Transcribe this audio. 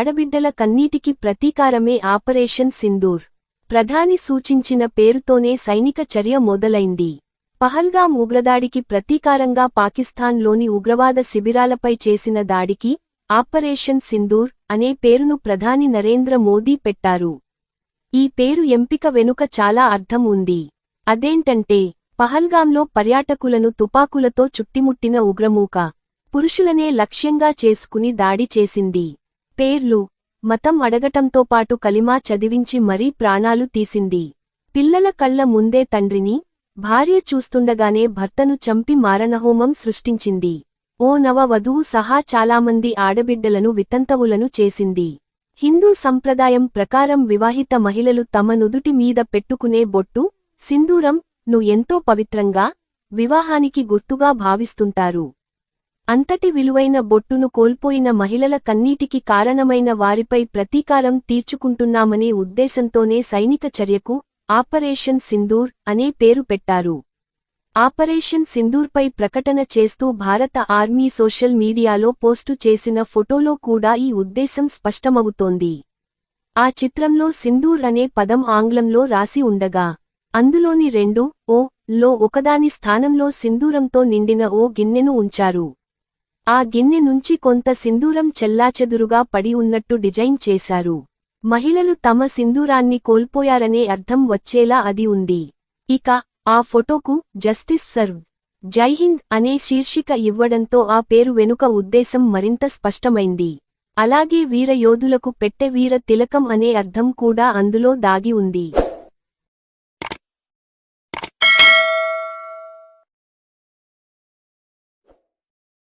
ఆడబిడ్డల కన్నీటికి ప్రతీకారమే ఆపరేషన్ సింధూర్. ప్రధాని సూచించిన పేరుతోనే సైనిక చర్య మొదలైంది. పహల్గాం ఉగ్రదాడికి ప్రతీకారంగా పాకిస్తాన్లోని ఉగ్రవాద శిబిరాలపై చేసిన దాడికి ఆపరేషన్ సింధూర్ అనే పేరును ప్రధాని నరేంద్ర మోదీ పెట్టారు. ఈ పేరు ఎంపిక వెనుక చాలా అర్థం ఉంది. అదేంటంటే పహల్గాంలో పర్యాటకులను తుపాకులతో చుట్టిముట్టిన ఉగ్రమూక పురుషులనే లక్ష్యంగా చేసుకుని దాడి చేసింది. పేర్లు మతం అడగటంతో పాటు కలిమా చదివించి మరీ ప్రాణాలు తీసింది. పిల్లల కళ్ళ ముందే తండ్రిని భార్య చూస్తుండగానే భర్తను చంపి మారణహోమం సృష్టించింది. ఓ నవ వధువు సహా చాలామంది ఆడబిడ్డలను వితంతవులను చేసింది. హిందూ సంప్రదాయం ప్రకారం వివాహిత మహిళలు తమ నుదుటి మీద పెట్టుకునే బొట్టు సింధూరం ను ఎంతో పవిత్రంగా వివాహానికి గుర్తుగా భావిస్తుంటారు. అంతటి విలువైన బొట్టును కోల్పోయిన మహిళల కన్నీటికి కారణమైన వారిపై ప్రతీకారం తీర్చుకుంటున్నామనే ఉద్దేశంతోనే సైనిక చర్యకు ఆపరేషన్ సింధూర్ అనే పేరు పెట్టారు. ఆపరేషన్ సింధూర్పై ప్రకటన చేస్తూ భారత ఆర్మీ సోషల్ మీడియాలో పోస్టు చేసిన ఫోటోలో కూడా ఈ ఉద్దేశం స్పష్టమవుతోంది. ఆ చిత్రంలో సింధూర్ అనే పదం ఆంగ్లంలో రాసి ఉండగా అందులోని రెండు ఓ లో ఒకదాని స్థానంలో సింధూరంతో నిండిన ఓ గిన్నెను ఉంచారు. ఆ గిన్నె నుంచి కొంత సింధూరం చెల్లాచెదురుగా పడి ఉన్నట్టు డిజైన్ చేశారు. మహిళలు తమ సింధూరాన్ని కోల్పోయారనే అర్థం వచ్చేలా అది ఉంది. ఇక ఆ ఫోటోకు జస్టిస్ సర్వ్ జైహింద్ అనే శీర్షిక ఇవ్వడంతో ఆ పేరు వెనుక ఉద్దేశం మరింత స్పష్టమైంది. అలాగే వీర యోధులకు పెట్టె వీర తిలకం అనే అర్థం కూడా అందులో దాగి ఉంది.